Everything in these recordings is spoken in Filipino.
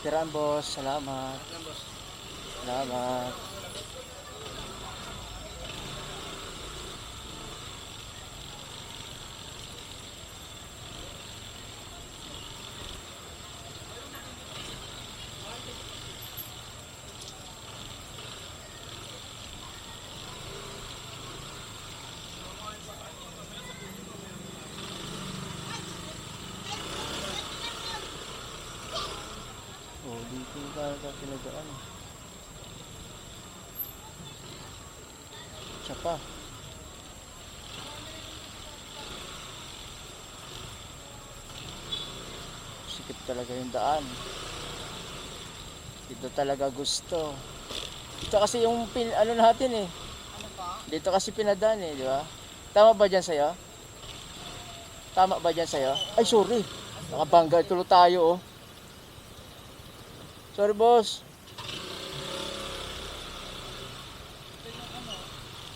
Tiraan boss, salamat. Salamat. Oh, dito talaga pinagaan. Siya pa. Sikip talaga yung daan. Dito talaga gusto. Dito kasi yung pin, ano natin eh. Dito kasi pinadaan eh, di ba? Tama ba dyan sa'yo? Tama ba dyan sa'yo? Ay, sorry. Nakabangga tulo tayo oh. Sorry, boss.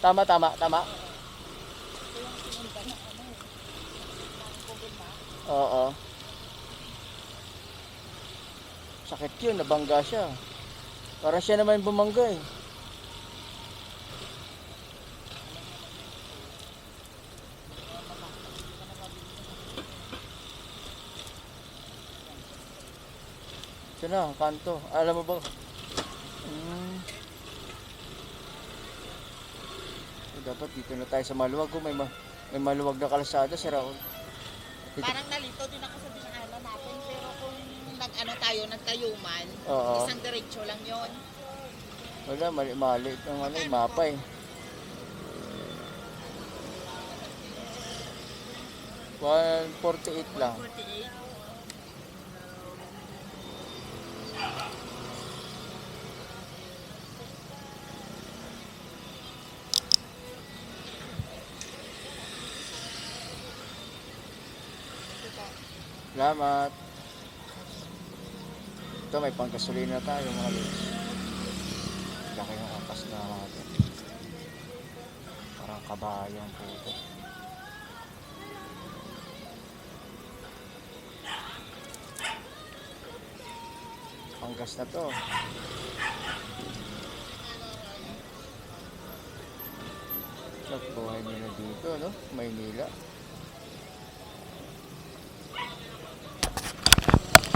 Tama, tama, tama. Oo. Sakit yun, nabangga siya. Parang siya naman bumangga eh. Ito na, kanto. Alam mo ba? Hmm. Eh, dapat dito na tayo sa maluwag. Kung may, ma may maluwag na kalsada, si Raul. Dito. Parang nalito din ako sa dinaanan natin. Pero kung nag-ano tayo, nagtayuman, Oo. isang diretso lang yon. Wala, mali, mali. Ang ano, yung mapa eh. One forty-eight lang. 48. Salamat. Ito, may pangkasulina tayo mga lods. Laki yung kapas na natin. Parang kabayo puto. Panggas na to. Sa buhay nila dito, no? Maynila.